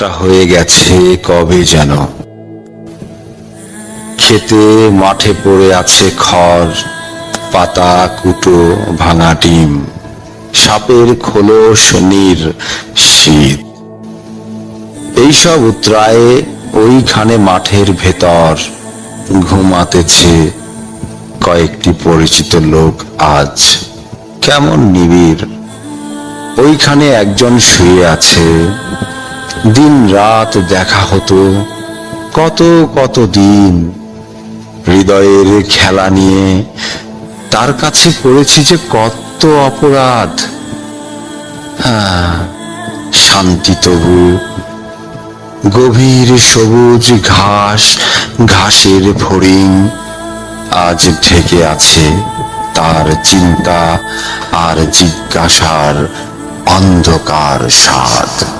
বেলাটা হয়ে গেছে, কবে যেন। খেতে মাঠে পড়ে আছে খড়, পাতা, কুটো, ভাঙা ডিম, সাপের খোলস, নীর শীত। এইসব উত্রায়ে ওইখানে মাঠের ভেতর ঘুমাতেছে কয়েকটি পরিচিত লোক আজ। কেমন নিবিড়। ওইখানে একজন শুয়ে আছে দিন রাত দেখা হতো, কত কত দিন হৃদয়ের খেলা নিয়ে। তার কাছে করেছি যে কত অপরাধ। হ্যাঁ শান্তি তবু। গভীর সবুজ ঘাস, ঘাসের ফড়িং আজ ঢেকে আছে তার চিন্তা আর জিজ্ঞাসার অন্ধকার স্বাদ।